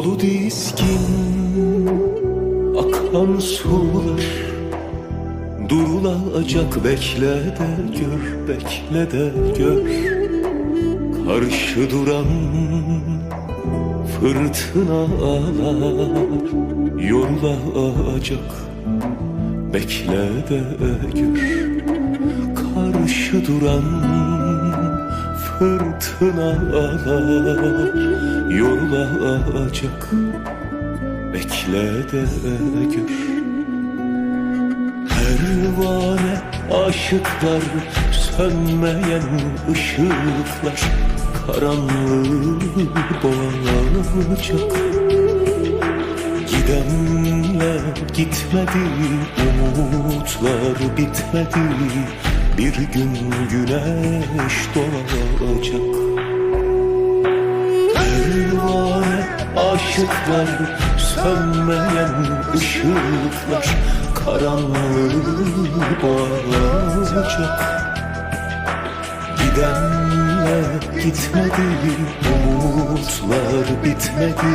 Dolu diskin akan sular. Durulacak bekle de gör, bekle de gör. Karşı duran fırtınalar Yorulacak bekle de gör. Karşı duran fırtınalar Yorulacak bekle de gör. Pervane aşıklar sönmeyen ışıklar. Karanlığı boğacak. Gidenle gitmedi umutlar bitmedi Bir gün güneş doğacak. Pervane aşıklar sönmeyen ışıklar Karanlığı boğacak Gidenle gitmedi umutlar bitmedi.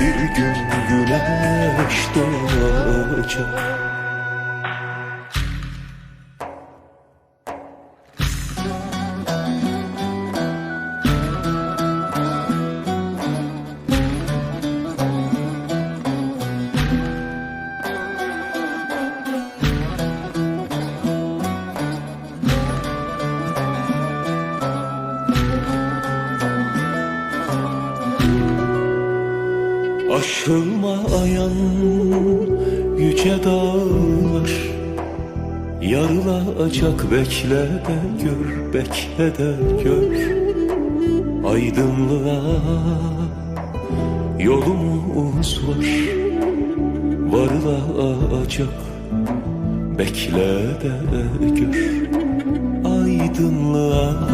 Bir gün güneş doğacak Aşılmayan yüce dağlar Yarılacak bekle de gör, bekle de gör. Aydınlığa yolumuz var Varılacak bekle de gör. Aydınlığa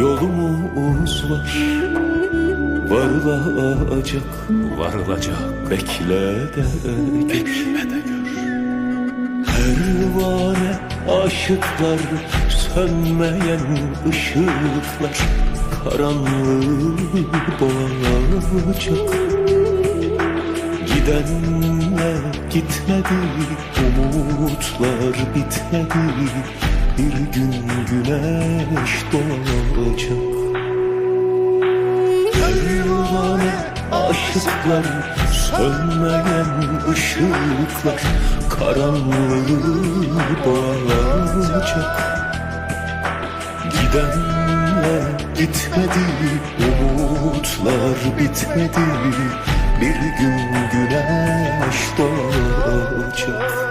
yolumuz var Varılacak, varılacak Bekle de bekle de gör. Pervane aşıklar Sönmeyen ışıklar Karanlığı boğacak. Gidenle gitmedi Umutlar bitmedi Bir gün güneş doğacak Pervane aşıklar Sönmeyen ışıklar Karanlığı boğacak Gidenle gitmedi Umutlar bitmedi Bir gün güneş doğacak